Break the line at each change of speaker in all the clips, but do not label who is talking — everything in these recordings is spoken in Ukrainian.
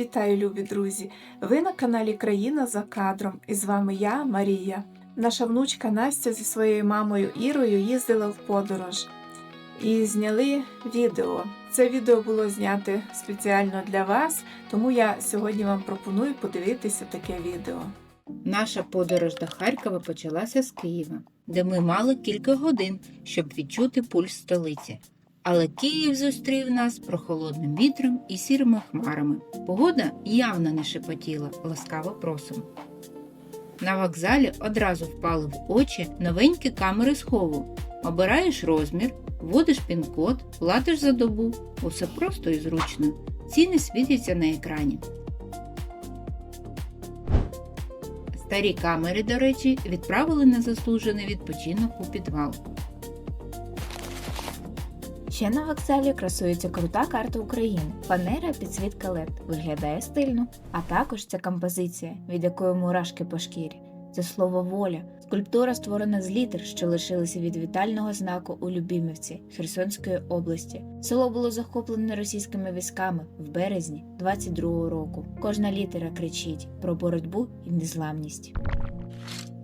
Вітаю, любі друзі! Ви на каналі Країна за кадром і з вами я, Марія. Наша внучка Настя зі своєю мамою Ірою їздила в подорож і зняли відео. Це відео було знято спеціально для вас, тому я сьогодні вам пропоную подивитися таке відео.
Наша подорож до Харкова почалася з Києва, де ми мали кілька годин, щоб відчути пульс столиці. Але Київ зустрів нас прохолодним вітром і сірими хмарами. Погода явно не шепотіла, ласкаво просимо. На вокзалі одразу впали в очі новенькі камери схову. Обираєш розмір, вводиш пін-код, платиш за добу. Усе просто і зручно. Ціни світяться на екрані. Старі камери, до речі, відправили на заслужений відпочинок у підвал.
Ще на вокзалі красується крута карта України. Фанера підсвітка LED. Виглядає стильно. А також ця композиція, від якої мурашки по шкірі. Це слово воля. Скульптура створена з літер, що лишилися від вітального знаку у Любімівці Херсонської області. Село було захоплене російськими військами в березні 22-го року. Кожна літера кричить про боротьбу і незламність.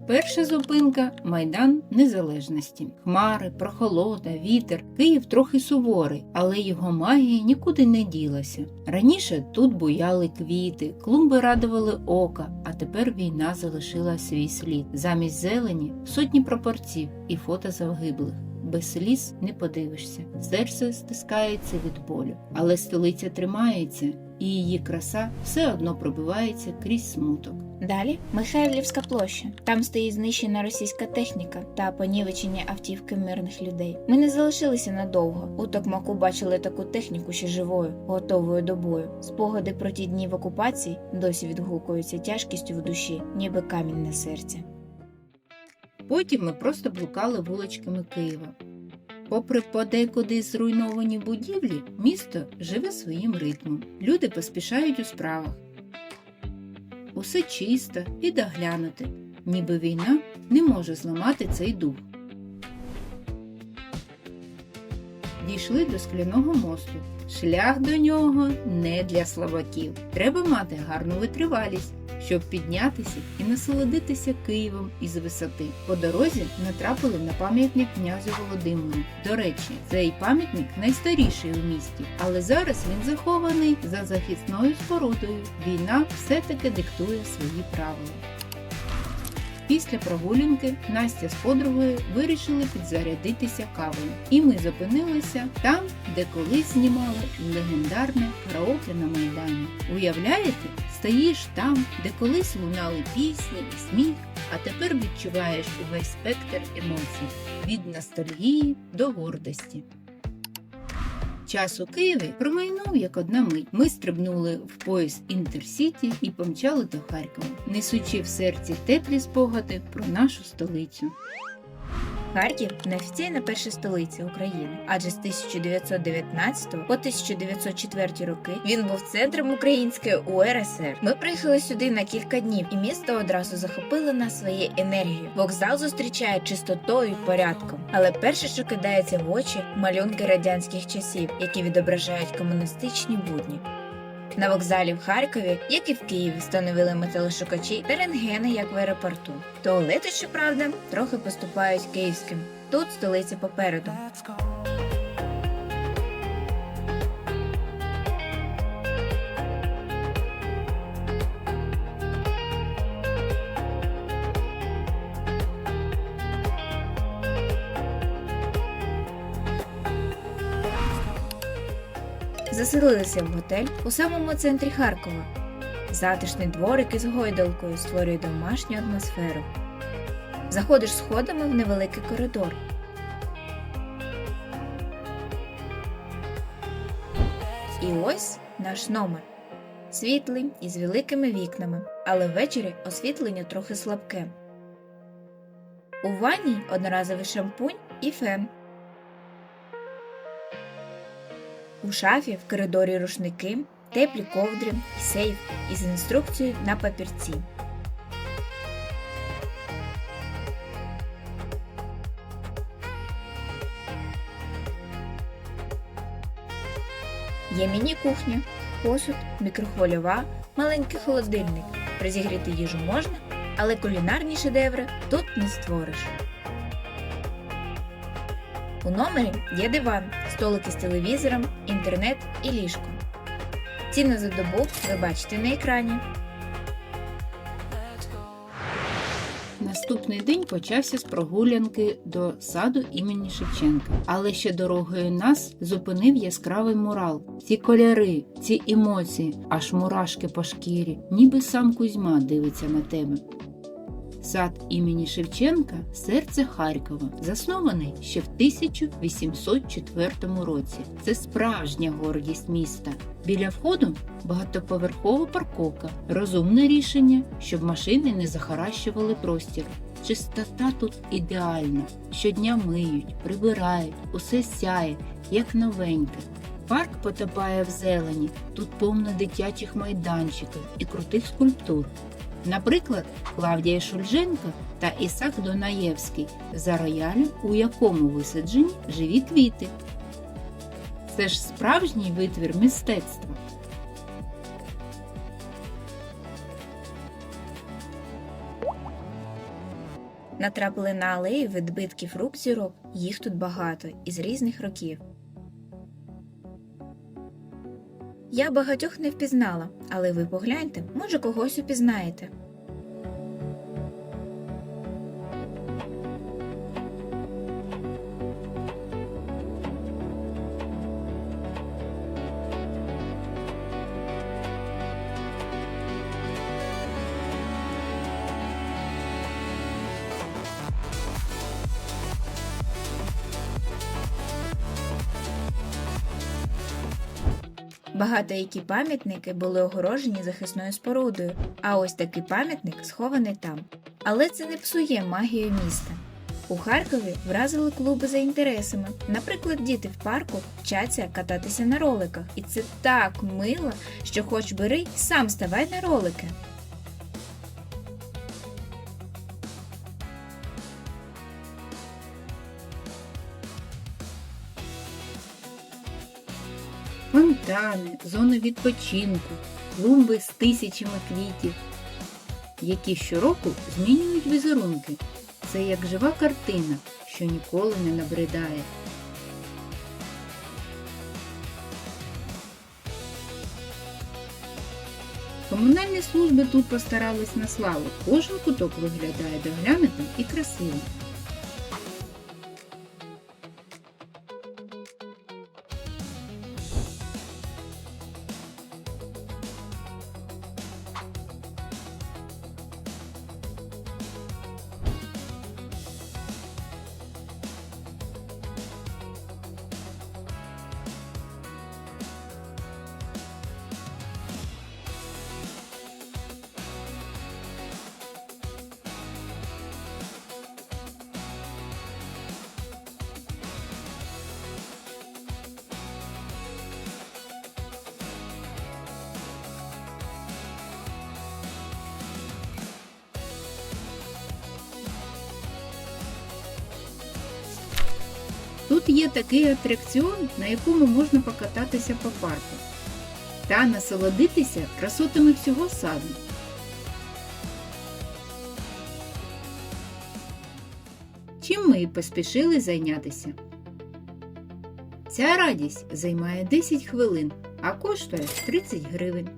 Перша зупинка Майдан Незалежності. Хмари, прохолода, вітер. Київ трохи суворий, але його магія нікуди не ділася. Раніше тут буяли квіти, клумби радували ока, а тепер війна залишила свій слід. Замість зелені сотні пропорців і фото загиблих. Без сліз не подивишся. Серце стискається від болю, але столиця тримається, і її краса все одно пробивається крізь смуток.
Далі Михайлівська площа. Там стоїть знищена російська техніка та понівечені автівки мирних людей. Ми не залишилися надовго. У Токмаку бачили таку техніку ще живою, готовою до бою. Спогади про ті дні в окупації досі відгукуються тяжкістю в душі, ніби камінь на серці.
Потім ми просто блукали вуличками Києва. Попри подекуди зруйновані будівлі, місто живе своїм ритмом. Люди поспішають у справах. Усе чисто і доглянуте, ніби війна не може зламати цей дух. Дійшли до скляного мосту. Шлях до нього не для слабаків. Треба мати гарну витривалість, щоб піднятися і насолодитися Києвом із висоти. По дорозі натрапили на пам'ятник князю Володимиру. До речі, цей пам'ятник найстаріший у місті, але зараз він захований за захисною спорудою. Війна все-таки диктує свої правила. Після прогулянки Настя з подругою вирішили підзарядитися кавою, і ми зупинилися там, де колись знімали легендарне караоке на Майдані. Уявляєте, стоїш там, де колись лунали пісні і сміх, а тепер відчуваєш увесь спектр емоцій від ностальгії до гордості. Час у Києві промайнув як одна мить. Ми стрибнули в поїзд Інтерсіті і помчали до Харкова, несучи в серці теплі спогади про нашу столицю.
Харків неофіційна перша столиця України, адже з 1919 по 1904 роки він був центром української УРСР. Ми приїхали сюди на кілька днів, і місто одразу захопило нас своєю енергією. Вокзал зустрічає чистотою і порядком. Але перше, що кидається в очі, малюнки радянських часів, які відображають комуністичні будні. На вокзалі в Харкові, як і в Києві, встановили металошукачі та рентгени, як в аеропорту. Туалети, щоправда, трохи поступають київським. Тут столиця попереду. Заселилися в готель у самому центрі Харкова. Затишний дворик із гойдалкою створює домашню атмосферу. Заходиш сходами в невеликий коридор. І ось наш номер. Світлий із великими вікнами, але ввечері освітлення трохи слабке. У ванні одноразовий шампунь і фен. У шафі в коридорі рушники, теплі ковдри сейф із інструкцією на папірці. Є міні-кухня, посуд, мікрохвильова, маленький холодильник. Розігріти їжу можна, але кулінарні шедеври тут не створиш. У номері є диван, столики з телевізором, інтернет і ліжко. Ціни за добу ви бачите на екрані.
Наступний день почався з прогулянки до саду імені Шевченка. Але ще дорогою нас зупинив яскравий мурал. Ці кольори, ці емоції, аж мурашки по шкірі, ніби сам Кузьма дивиться на тебе. Сад імені Шевченка серце Харкова, заснований ще в 1804 році. Це справжня гордість міста. Біля входу багатоповерхова парковка, розумне рішення, щоб машини не захаращували простір. Чистота тут ідеальна. Щодня миють, прибирають, усе сяє, як новеньке. Парк потопає в зелені, тут повно дитячих майданчиків і крутих скульптур. Наприклад, Клавдія Шульженко та Ісак Донаєвський за роялем, у якому висаджені живі квіти. Це ж справжній витвір мистецтва.
Натрапили на алеї відбитків рук зірок. Їх тут багато із різних років. Я багатьох не впізнала, але ви погляньте, може когось упізнаєте. Багато які пам'ятники були огорожені захисною спорудою, а ось такий пам'ятник схований там. Але це не псує магію міста. У Харкові вразили клуби за інтересами. Наприклад, діти в парку вчаться кататися на роликах, і це так мило, що хоч бери сам ставай на ролики.
Фонтани, зони відпочинку, клумби з тисячами квітів, які щороку змінюють візерунки. Це як жива картина, що ніколи не набридає. Комунальні служби тут постарались на славу. Кожен куток виглядає доглянутим і красивим. Тут є такий атракціон, на якому можна покататися по парку та насолодитися красотами всього саду. Чим ми і поспішили зайнятися. Ця радість займає 10 хвилин, а коштує 30 гривень.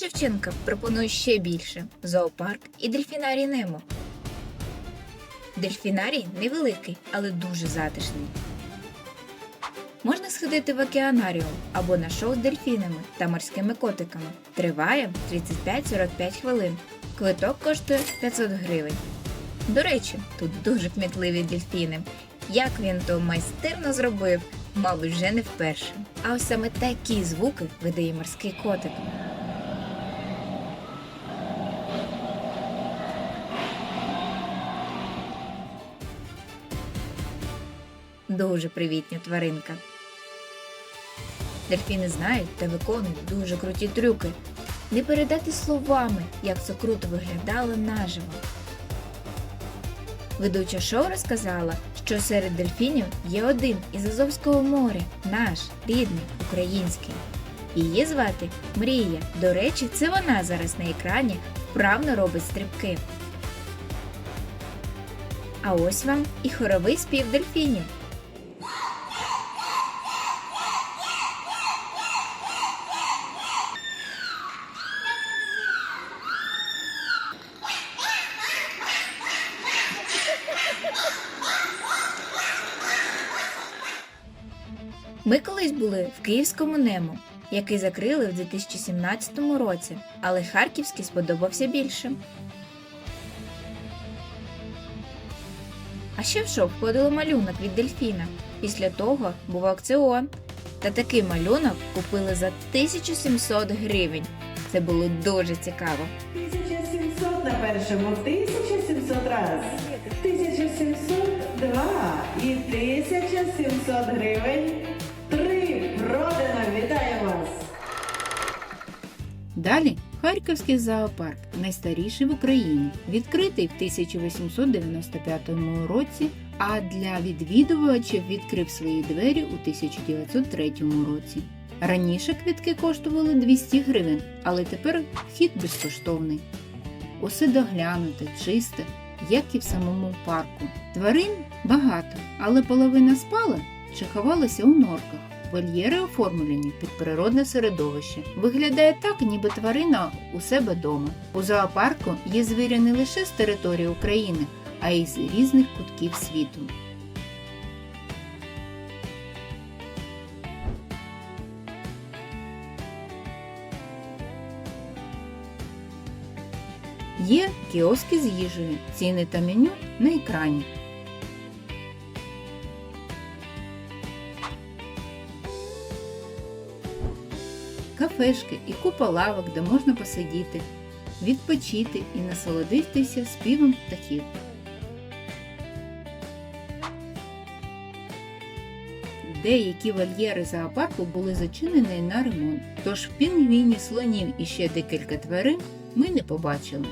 Шевченка пропонує ще більше зоопарк і дельфінарій Немо. Дельфінарій невеликий, але дуже затишний. Можна сходити в океанаріум або на шоу з дельфінами та морськими котиками. Триває 35-45 хвилин. Квиток коштує 500 гривень. До речі, тут дуже кмітливі дельфіни. Як він то майстерно зробив, мабуть, вже не вперше. А ось саме такі звуки видає морський котик. Дуже привітня тваринка. Дельфіни знають та виконують дуже круті трюки. Не передати словами, як це круто виглядало наживо. Ведуча шоу розказала, що серед дельфінів є один із Азовського моря, наш рідний український. Її звати Мрія. До речі, це вона зараз на екрані вправно робить стрибки. А ось вам і хоровий спів дельфінів. Ми колись були в київському нему, який закрили в 2017 році, але харківський сподобався більше. А ще в шоу входило малюнок від дельфіна. Після того був аукціон. Та такий малюнок купили за 1700 гривень. Це було дуже цікаво.
1700 на першому, 1700 раз, 1702 і 1700 гривень. Три продано, вітаю вас!
Далі Харківський зоопарк, найстаріший в Україні, відкритий в 1895 році, а для відвідувачів відкрив свої двері у 1903 році. Раніше квітки коштували 200 гривень, але тепер вхід безкоштовний. Усе доглянуте, чисте, як і в самому парку. Тварин багато, але половина спала чи ховалася у норках. Вольєри оформлені під природне середовище. Виглядає так, ніби тварина у себе дома. У зоопарку є звірі не лише з території України, а й з різних кутків світу. Є кіоски з їжею, ціни та меню на екрані. Кафешки і купа лавок, де можна посидіти, відпочити і насолодитися співом птахів. Деякі вольєри зоопарку були зачинені на ремонт, тож пінгвінів, слонів і ще декілька тварин ми не побачили.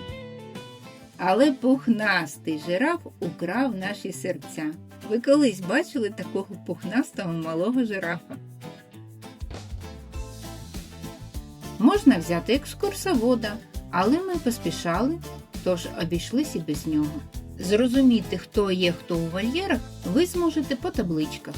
Але пухнастий жираф украв наші серця. Ви колись бачили такого пухнастого малого жирафа? Можна взяти екскурсовода, але ми поспішали, тож обійшлись і без нього. Зрозуміти, хто є хто у вольєрах, ви зможете по табличках.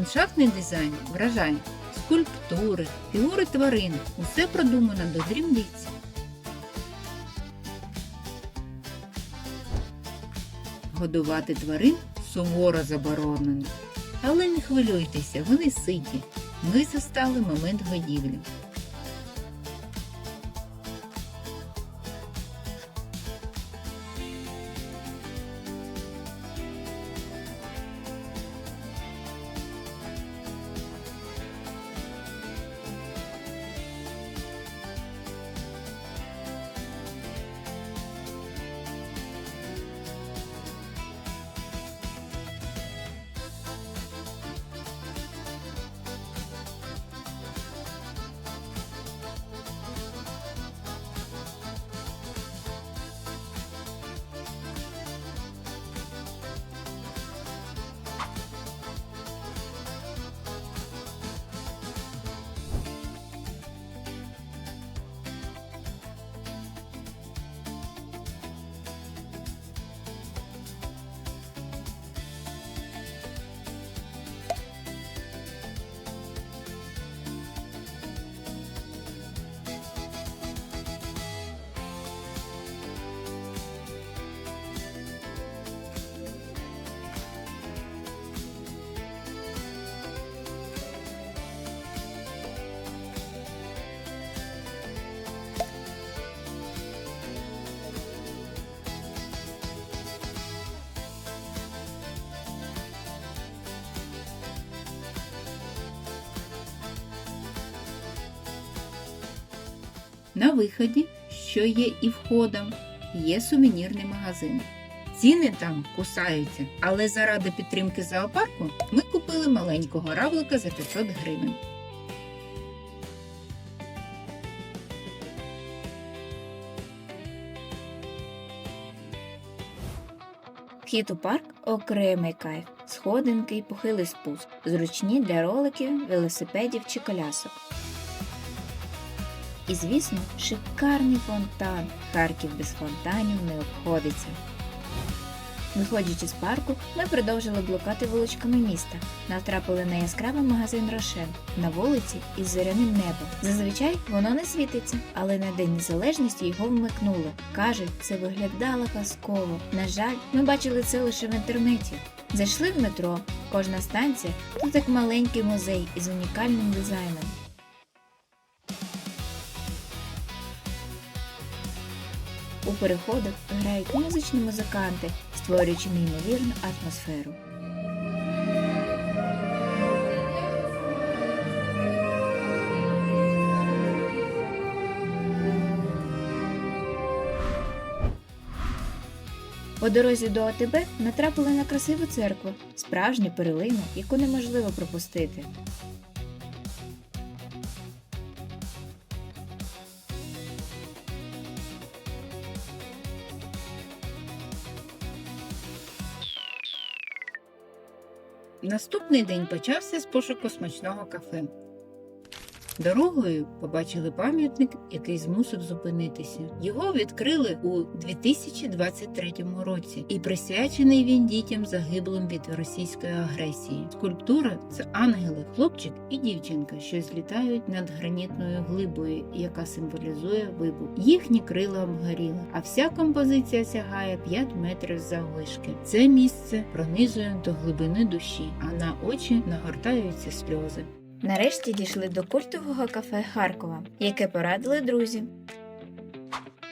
Ландшафтний дизайн вражає скульптури, фігури тварин. Усе продумано до дрібниць. Годувати тварин суворо заборонено. Але не хвилюйтеся, вони ситі. Ми застали момент годівлі. На виході, що є і входом, є сувенірний магазин. Ціни там кусаються, але заради підтримки зоопарку ми купили маленького равлика за 500 гривень.
Вхід у парк окремий кайф, сходинки й похилий спуск, зручні для роликів, велосипедів чи колясок. І, звісно, шикарний фонтан. Харків без фонтанів не обходиться. Виходячи з парку, ми продовжили блукати вуличками міста. Натрапили на яскравий магазин Рошен на вулиці із зоряним небом. Зазвичай воно не світиться, але на День Незалежності його вмикнули. Кажуть, це виглядало казково. На жаль, ми бачили це лише в інтернеті. Зайшли в метро. Кожна станція тут як маленький музей із унікальним дизайном. У переходах грають музичні музиканти, створюючи неймовірну атмосферу. По дорозі до ОТБ натрапили на красиву церкву, справжню перлину, яку неможливо пропустити.
Наступний день почався з пошуку смачного кафе. Дорогою побачили пам'ятник, який змусив зупинитися. Його відкрили у 2023 році і присвячений він дітям загиблим від російської агресії. Скульптура це ангели, хлопчик і дівчинка, що злітають над гранітною глибою, яка символізує вибух. Їхні крила обгоріли, а вся композиція сягає 5 метрів заввишки. Це місце пронизує до глибини душі, а на очі нагортаються сльози.
Нарешті дійшли до культового кафе Харкова, яке порадили друзі.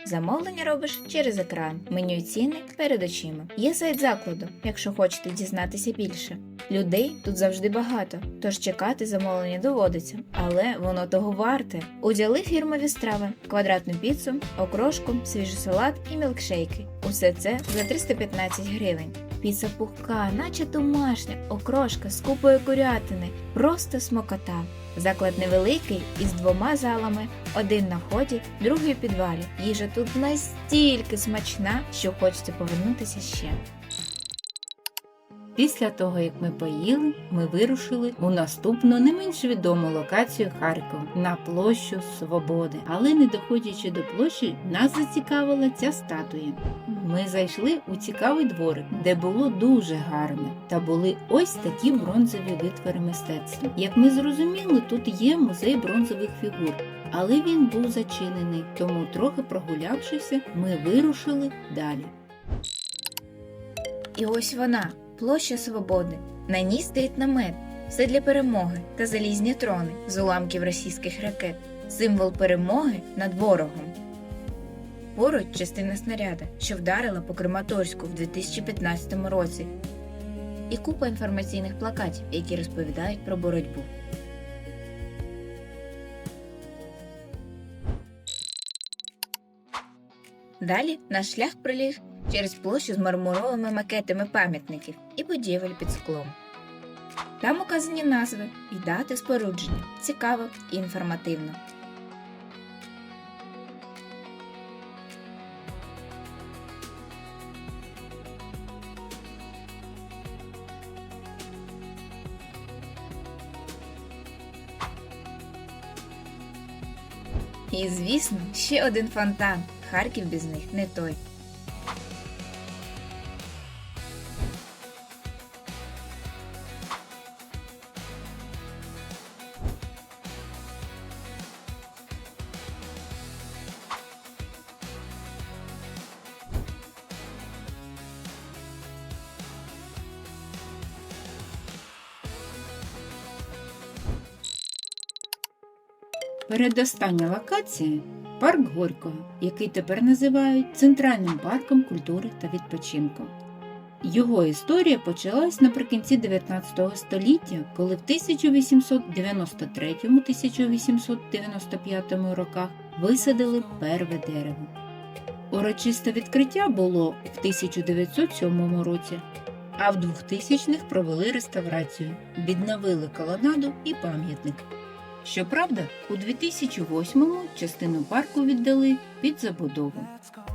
Замовлення робиш через екран, меню ціни перед очима. Є сайт закладу, якщо хочете дізнатися більше. Людей тут завжди багато, тож чекати замовлення доводиться, але воно того варте. Удяли фірмові страви, квадратну піцу, окрошку, свіжий салат і мілкшейки. Усе це за 315 гривень. Піца пухка, наче домашня, окрошка з купою курятини, просто смокота. Заклад невеликий із двома залами, один на вході, другий у підвалі. Їжа тут настільки смачна, що хочеться повернутися ще.
Після того, як ми поїли, ми вирушили у наступну не менш відому локацію Харкова на площу Свободи. Але не доходячи до площі, нас зацікавила ця статуя. Ми зайшли у цікавий дворик, де було дуже гарно, та були ось такі бронзові витвори мистецтва. Як ми зрозуміли, тут є музей бронзових фігур. Але він був зачинений, тому трохи прогулявшися, ми вирушили далі.
І ось вона, площа Свободи. На ній стоїть намет, все для перемоги та залізні трони з уламків російських ракет, символ перемоги над ворогом. Поруч частина снаряда, що вдарила по Краматорську в 2015 році, і купа інформаційних плакатів, які розповідають про боротьбу. Далі наш шлях проліг через площу з мармуровими макетами пам'ятників і будівель під склом. Там указані назви і дати спорудження. Цікаво і інформативно. І, звісно, ще один фонтан. Харків без них не той.
Передостання локація парк Горького, який тепер називають Центральним парком культури та відпочинку. Його історія почалась наприкінці 19 століття, коли в 1893-1895 роках висадили перве дерево. Урочисте відкриття було в 1907 році, а в 2000-х провели реставрацію, відновили колонаду і пам'ятник. Щоправда, у 2008-му частину парку віддали під забудову.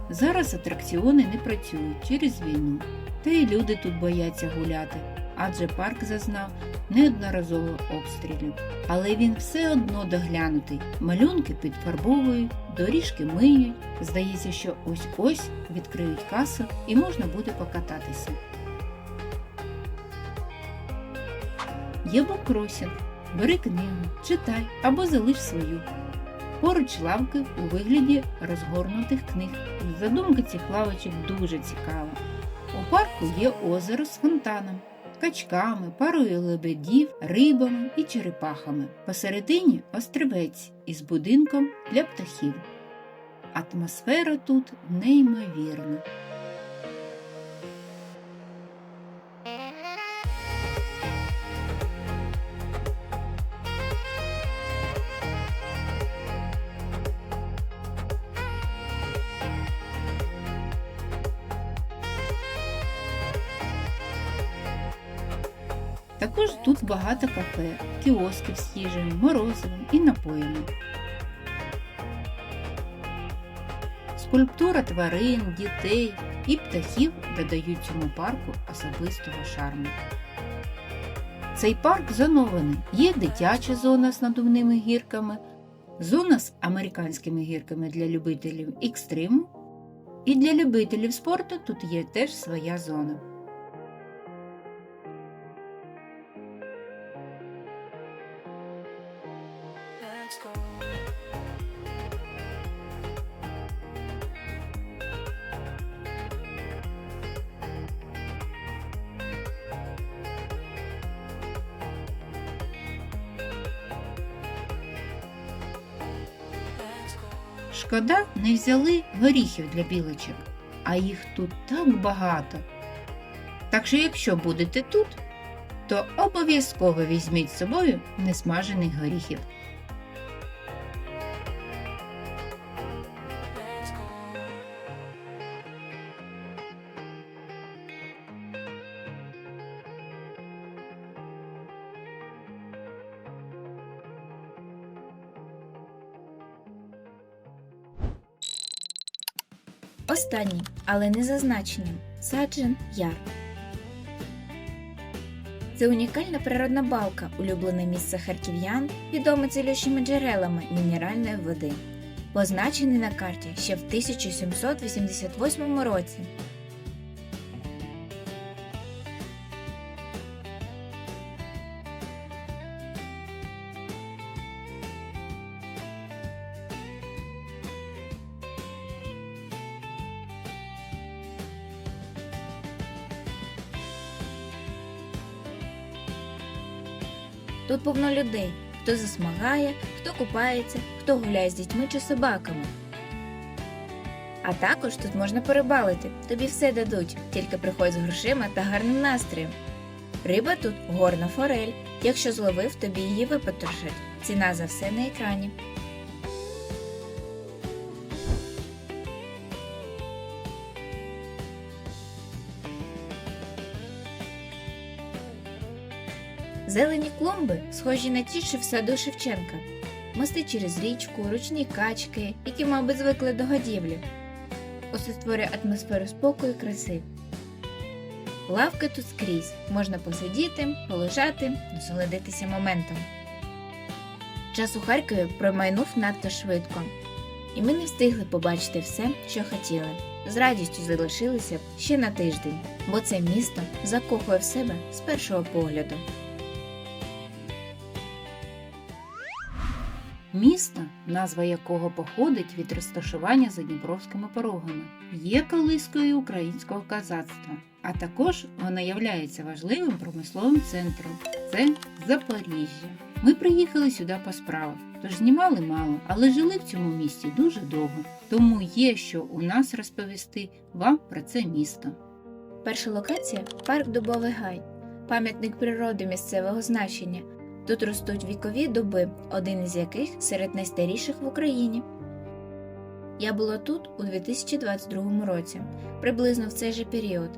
Зараз атракціони не працюють через війну, та й люди тут бояться гуляти, адже парк зазнав неодноразово обстрілів. Але він все одно доглянутий. Малюнки підфарбовують, доріжки миють. Здається, що ось-ось відкриють касу і можна буде покататися. Є буккросінг. Бери книгу, читай або залиш свою. Поруч лавки у вигляді розгорнутих книг. Задумка цих лавочок дуже цікава. У парку є озеро з фонтаном, качками, парою лебедів, рибами і черепахами. Посередині острівець із будинком для птахів. Атмосфера тут неймовірна. Також тут багато кафе, кіосків з їжею, морозивом і напоями. Скульптура тварин, дітей і птахів додають цьому парку особистого шарму. Цей парк зонований. Є дитяча зона з надувними гірками, зона з американськими гірками для любителів екстриму. І для любителів спорту тут є теж своя зона. Шкода, не взяли горіхів для білочок, а їх тут так багато. Так що, якщо будете тут, то обов'язково візьміть з собою несмажених горіхів.
Останній, але не зазначеним Саджен Яр. Це унікальна природна балка, улюблене місце харків'ян, відоме цілющими джерелами мінеральної води. Позначений на карті ще в 1788 році. Повно людей, хто засмагає, хто купається, хто гуляє з дітьми чи собаками. А також тут можна перебалити. тобі все дадуть, тільки приходь з грошима та гарним настроєм. Риба тут горна форель. Якщо зловив, тобі її випотрошать. Ціна за все на екрані. Зелені клумби схожі на ті, що в саду Шевченка. Мости через річку, ручні качки, які, мабуть, звикли до годівлі. Усе створює атмосферу спокою і краси. Лавки тут скрізь, можна посидіти, полежати, насолодитися моментом. Час у Харкові промайнув надто швидко, і ми не встигли побачити все, що хотіли. З радістю залишилися ще на тиждень, бо це місто закохує в себе з першого погляду.
Місто, назва якого походить від розташування за Дніпровськими порогами, є колискою українського казацтва, а також воно являється важливим промисловим центром. Це Запоріжжя. Ми приїхали сюди по справах, тож знімали мало, але жили в цьому місті дуже довго. Тому є що у нас розповісти вам про це місто.
Перша локація парк Дубовий Гай, пам'ятник природи місцевого значення. Тут ростуть вікові дуби, один із яких серед найстаріших в Україні. Я була тут у 2022 році, приблизно в цей же період,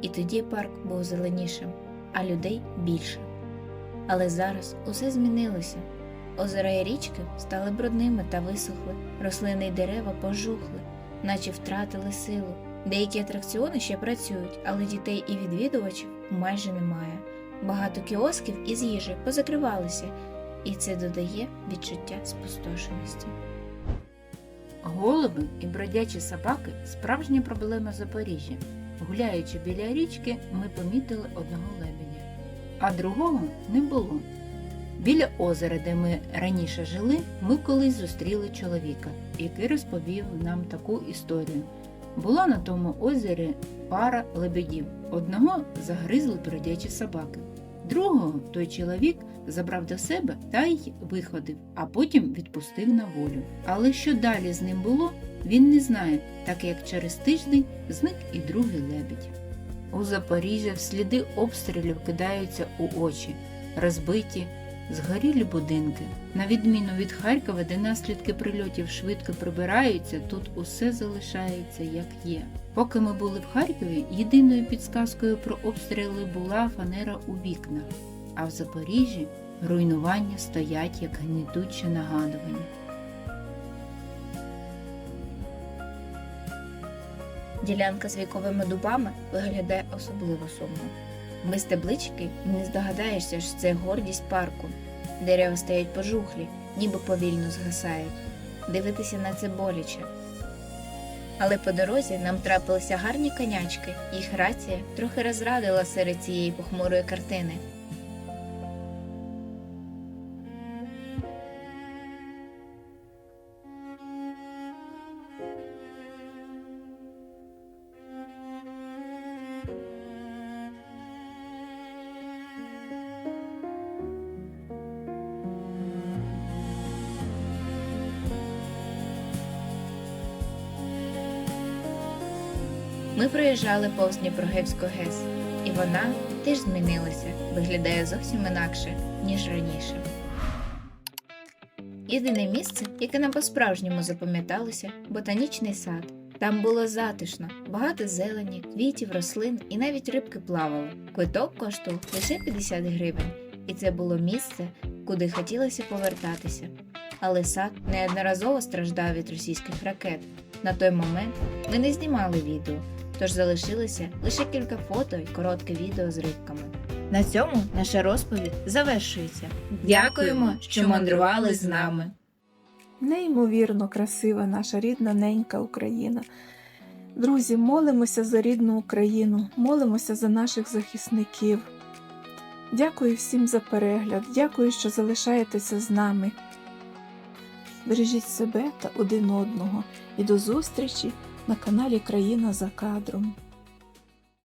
і тоді парк був зеленішим, а людей більше. Але зараз усе змінилося. Озера і річки стали брудними та висохли, рослини й дерева пожухли, наче втратили силу. Деякі атракціони ще працюють, але дітей і відвідувачів майже немає. Багато кіосків із їжі позакривалися, і це додає відчуття спустошеності.
Голуби і бродячі собаки справжня проблема Запоріжжя. Гуляючи біля річки, ми помітили одного лебедя, а другого не було. Біля озера, де ми раніше жили, ми колись зустріли чоловіка, який розповів нам таку історію. Була на тому озері пара лебедів. Одного загризли бродячі собаки. Другого той чоловік забрав до себе та й виходив, а потім відпустив на волю. Але що далі з ним було, він не знає, так як через тиждень зник і другий лебідь. У Запоріжжя сліди обстрілів кидаються у очі, розбиті, згорілі будинки. На відміну від Харкова, де наслідки прильотів швидко прибираються, тут усе залишається як є. Поки ми були в Харкові, єдиною підсказкою про обстріли була фанера у вікнах, а в Запоріжжі руйнування стоять як гнітуче нагадування.
Ділянка з віковими дубами виглядає особливо сумно. Без таблички не здогадаєшся, що це гордість парку. Дерева стають пожухлі, ніби повільно згасають. Дивитися на це боляче. Але по дорозі нам трапилися гарні конячки, їх рація трохи розрадила серед цієї похмурої картини. Проїжджали повз Дніпрогевську ГЕС, і вона теж змінилася, виглядає зовсім інакше, ніж раніше. Єдине місце, яке нам по-справжньому запам'яталося ботанічний сад. Там було затишно, багато зелені, квітів, рослин і навіть рибки плавали. Квиток коштував лише 50 гривень, і це було місце, куди хотілося повертатися. Але сад неодноразово страждав від російських ракет. На той момент ми не знімали відео, тож залишилося лише кілька фото і коротке відео з рибками. На цьому наша розповідь завершується. Дякуємо, що мандрували з нами.
Неймовірно красива наша рідна ненька Україна. Друзі, молимося за рідну Україну, молимося за наших захисників. Дякую всім за перегляд, дякую, що залишаєтеся з нами. Бережіть себе та один одного і до зустрічі на каналі Країна за кадром.